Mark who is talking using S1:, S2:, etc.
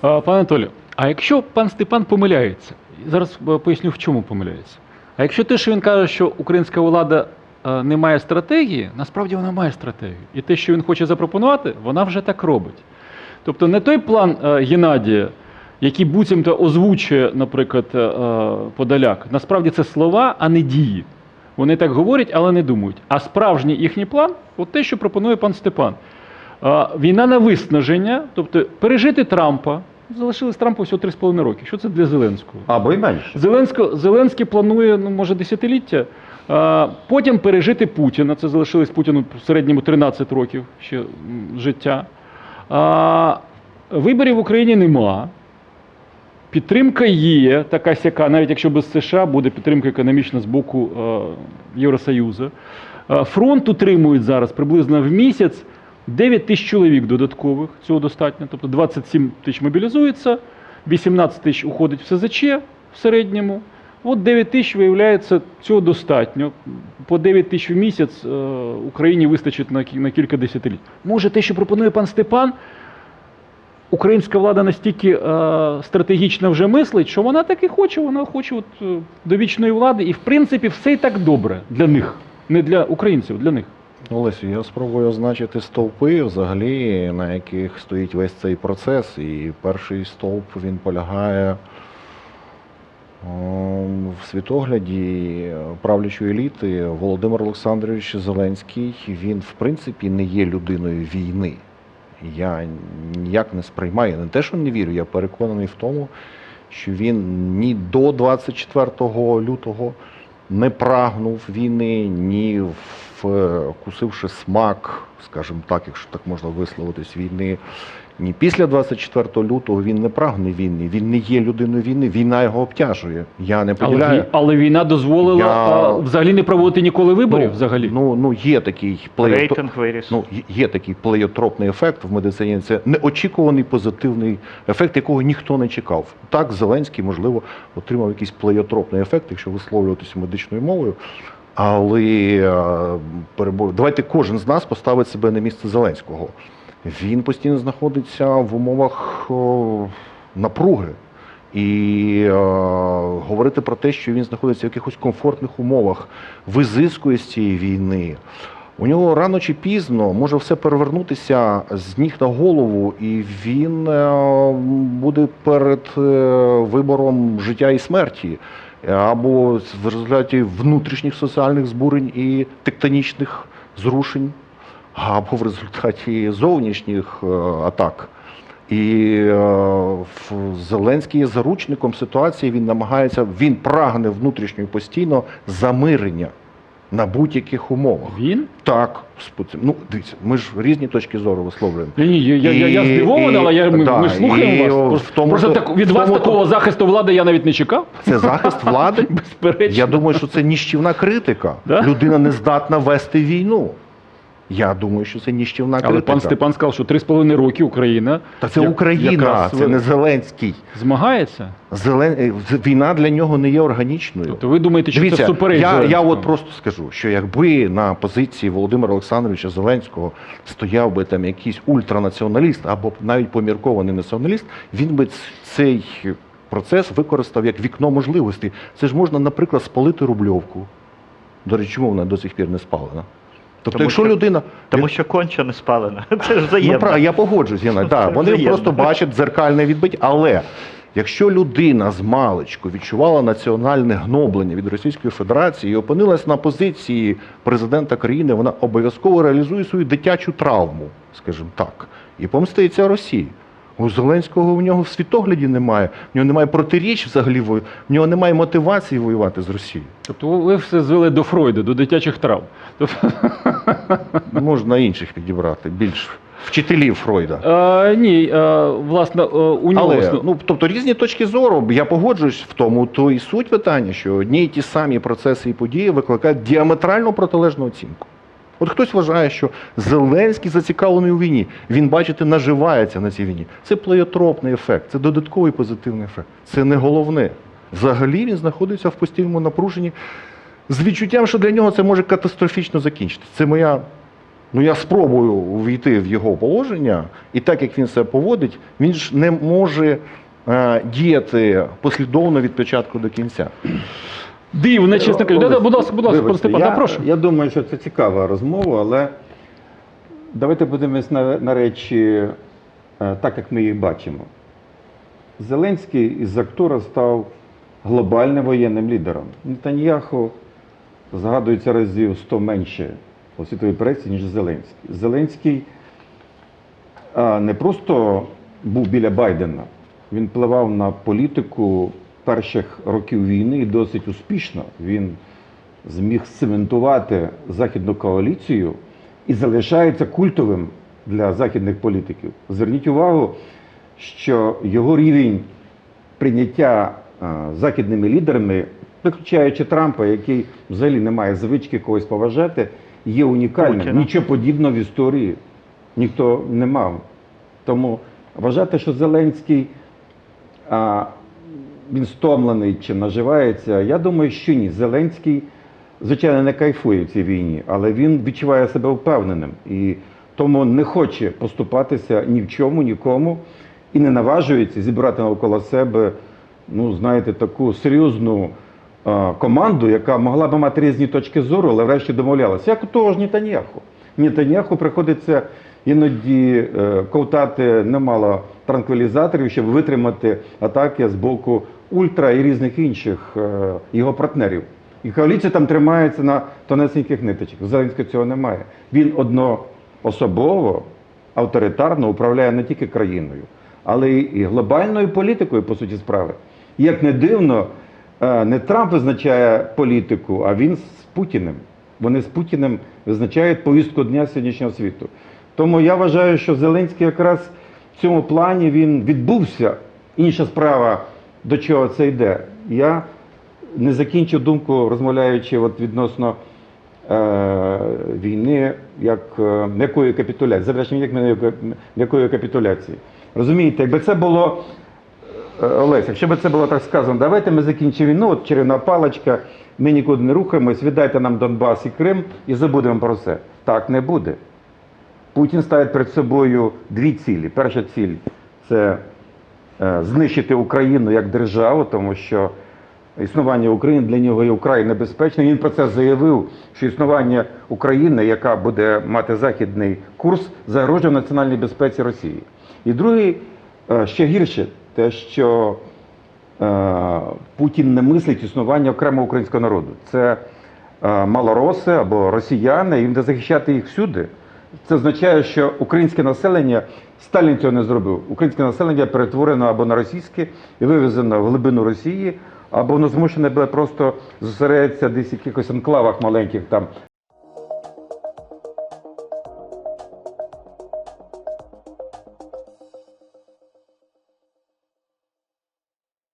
S1: Пане Анатолію, а якщо пан Степан помиляється, зараз е, поясню, в чому помиляється. А якщо те, що він каже, що українська влада е, не має стратегії, насправді вона має стратегію. І те, що він хоче запропонувати, вона вже так робить. Тобто не той план е, Геннадія, який буцімто озвучує, наприклад, Подоляк, насправді це слова, а не дії. Вони так говорять, але не думають. А справжній їхній план от те, що пропонує пан Степан. Війна на виснаження, тобто пережити Трампа. Залишилось Трампу всього 3,5 роки. Що це для Зеленського?
S2: Або й менше.
S1: Зеленсько, Зеленський планує, ну, може, десятиліття. А, потім пережити Путіна. Це залишилось Путіну в середньому 13 років ще життя. А, виборів в Україні нема. Підтримка є, така сяка, навіть якщо без США буде підтримка економічна з боку е, Євросоюзу. Е, фронт утримують зараз приблизно в місяць 9 тисяч чоловік додаткових, цього достатньо. Тобто 27 тисяч мобілізується, 18 тисяч уходить в СЗЧ в середньому. От 9 тисяч, виявляється, цього достатньо. По 9 тисяч в місяць е, Україні вистачить на, кілька десятиліть. Може, те, що пропонує пан Степан, українська влада настільки е, стратегічно вже мислить, що вона так і хоче, вона хоче от, е, довічної влади, і в принципі все і так добре для них, не для українців, для них.
S2: Олесю, я спробую означити стовпи, взагалі, на яких стоїть весь цей процес. І перший стовп він полягає ем, в світогляді правлячої еліти. Володимир Олександрович Зеленський, він в принципі не є людиною війни. Я ніяк не сприймаю, не те, що не вірю, я переконаний в тому, що він ні до 24 лютого не прагнув війни, ні вкусивши смак, скажімо так, якщо так можна висловитись, війни. Ні після 24 лютого він не прагне війни, він не є людиною війни, війна його обтяжує. Я не
S1: Але,
S2: поділяю.
S1: ві- але війна дозволила
S2: Я-
S1: а, взагалі не проводити ніколи виборів.
S2: ну,
S1: взагалі.
S2: Ну, ну є такий
S3: Рейтинг виріс.
S2: Ну, є такий плеєтропний ефект в медицині. Це неочікуваний позитивний ефект, якого ніхто не чекав. Так, Зеленський, можливо, отримав якийсь плеєтропний ефект, якщо висловлюватися медичною мовою. Але е, давайте кожен з нас поставить себе на місце Зеленського. Він постійно знаходиться в умовах напруги. І е, говорити про те, що він знаходиться в якихось комфортних умовах, визискує з цієї війни. У нього рано чи пізно може все перевернутися з ніг на голову, і він е, буде перед е, вибором життя і смерті, або в результаті внутрішніх соціальних збурень і тектонічних зрушень, або в результаті зовнішніх е, атак. І е, Зеленський є заручником ситуації. Він намагається, він прагне внутрішньо і постійно замирення на будь-яких умовах.
S1: Він?
S2: Так, споці- ну дивіться, ми ж різні точки зору висловлюємо.
S1: Ні, ні, я, я, я, я
S2: І-
S1: здивований, але я, ми,
S2: да,
S1: ми ж слухаємо
S2: і
S1: вас.
S2: в
S1: Просто,
S2: тому
S1: просто
S2: то-
S1: так, від
S2: в
S1: вас
S2: тому то-
S1: такого захисту влади я навіть не чекав.
S2: Це захист влади.
S1: Безперечно.
S2: Я думаю, що це ніщівна критика.
S1: Да?
S2: Людина не здатна вести війну. Я думаю, що це ніщівна
S1: Але пан Степан сказав, що 3,5 роки Україна
S2: Та це
S1: як-
S2: Україна,
S1: якраз
S2: це не Зеленський.
S1: змагається.
S2: Зелен... е, Війна для нього не є органічною.
S1: Тобто ви думаєте, що це
S2: Дивіться,
S1: супереч
S2: я, я от просто скажу, що якби на позиції Володимира Олександровича Зеленського стояв би там якийсь ультранаціоналіст або навіть поміркований націоналіст, він би цей процес використав як вікно можливостей. Це ж можна, наприклад, спалити рубльовку. До речі, чому вона до сих пір не спалена? Тобто,
S3: Тому
S2: якщо
S3: що-
S2: людина.
S3: Тому що конче не спалена. Це ж
S2: Ну,
S3: взаємно.
S2: пра- я погоджуюсь, Яна. Да, вони
S3: взаємно.
S2: просто бачать дзеркальне відбиття. Але якщо людина з маличку відчувала національне гноблення від Російської Федерації і опинилась на позиції президента країни, вона обов'язково реалізує свою дитячу травму, скажімо так, і помститься Росії. У Зеленського в нього в світогляді немає, в нього немає протиріч взагалі, в нього немає мотивації воювати з Росією.
S1: Тобто ви все звели до Фройда, до дитячих травм. Тобто,
S2: Можна інших підібрати, більш вчителів Фройда.
S1: е, ні, е, власне, е, у нього
S2: Але ну тобто різні точки зору. Я погоджуюсь в тому, то і суть питання, що одні і ті самі процеси і події викликають діаметрально протилежну оцінку. От хтось вважає, що Зеленський зацікавлений у війні. Він, бачите, наживається на цій війні. Це плеєтропний ефект, це додатковий позитивний ефект. Це не головне. Взагалі він знаходиться в постійному напруженні з відчуттям, що для нього це може катастрофічно закінчитися. Це моя Ну я спробую увійти в його положення, і так як він себе поводить, він ж не може е, діяти послідовно від початку до кінця.
S1: Дивно, чесно кажучи. Да-да, Будь ласка, будь ласка, пан
S4: Вибачте,
S1: Степан,
S4: я,
S1: да, прошу.
S4: я думаю, що це цікава розмова, але давайте подивимось на, на речі е, так, як ми їх бачимо. Зеленський із актора став глобальним воєнним лідером. Нетаньяху згадується разів 100 менше у світовій пресі, ніж Зеленський. Зеленський а, не просто був біля Байдена, він впливав на політику перших років війни і досить успішно. Він зміг цементувати західну коаліцію і залишається культовим для західних політиків. Зверніть увагу, що його рівень прийняття е, західними лідерами, виключаючи Трампа, який взагалі не має звички когось поважати, є унікальним.
S3: Путіна.
S4: Нічого подібного в історії ніхто не мав. Тому вважати, що Зеленський а, він стомлений чи наживається, я думаю, що ні. Зеленський, звичайно, не кайфує в цій війні, але він відчуває себе впевненим і тому не хоче поступатися ні в чому, нікому і не наважується зібрати навколо себе, ну, знаєте, таку серйозну команду, яка могла би мати різні точки зору, але врешті домовлялася. Як того ж Нетаньяху. Нетаньяху приходиться іноді е, ковтати немало транквілізаторів, щоб витримати атаки з боку ультра і різних інших е, його партнерів. І коаліція там тримається на тонесеньких ниточках. Зеленського цього немає. Він одноособово, авторитарно управляє не тільки країною, але і глобальною політикою, по суті справи. Як не дивно, е, не Трамп визначає політику, а він з Путіним. Вони з Путіним визначають повістку дня сьогоднішнього світу. Тому я вважаю, що Зеленський якраз в цьому плані він відбувся. Інша справа, до чого це йде. Я не закінчив думку, розмовляючи от відносно е, війни, як е, м'якої капітуляції, завершення як м'якої- капітуляції. Розумієте, якби це було Е, Олесь, якщо б це було так сказано, давайте ми закінчимо війну, от чарівна паличка, ми нікуди не рухаємось, віддайте нам Донбас і Крим і забудемо про все. Так не буде. Путін ставить перед собою дві цілі. Перша ціль це е, знищити Україну як державу, тому що існування України для нього є вкрай небезпечним. Він про це заявив, що існування України, яка буде мати західний курс, загрожує національній безпеці Росії. І другий е, ще гірше, те, що е, Путін не мислить існування окремого українського народу. Це е, малороси або росіяни, і він буде захищати їх всюди. Це означає, що українське населення Сталін цього не зробив. Українське населення перетворено або на російське і вивезено в глибину Росії, або воно змушене було просто зосередитися десь в якихось анклавах маленьких там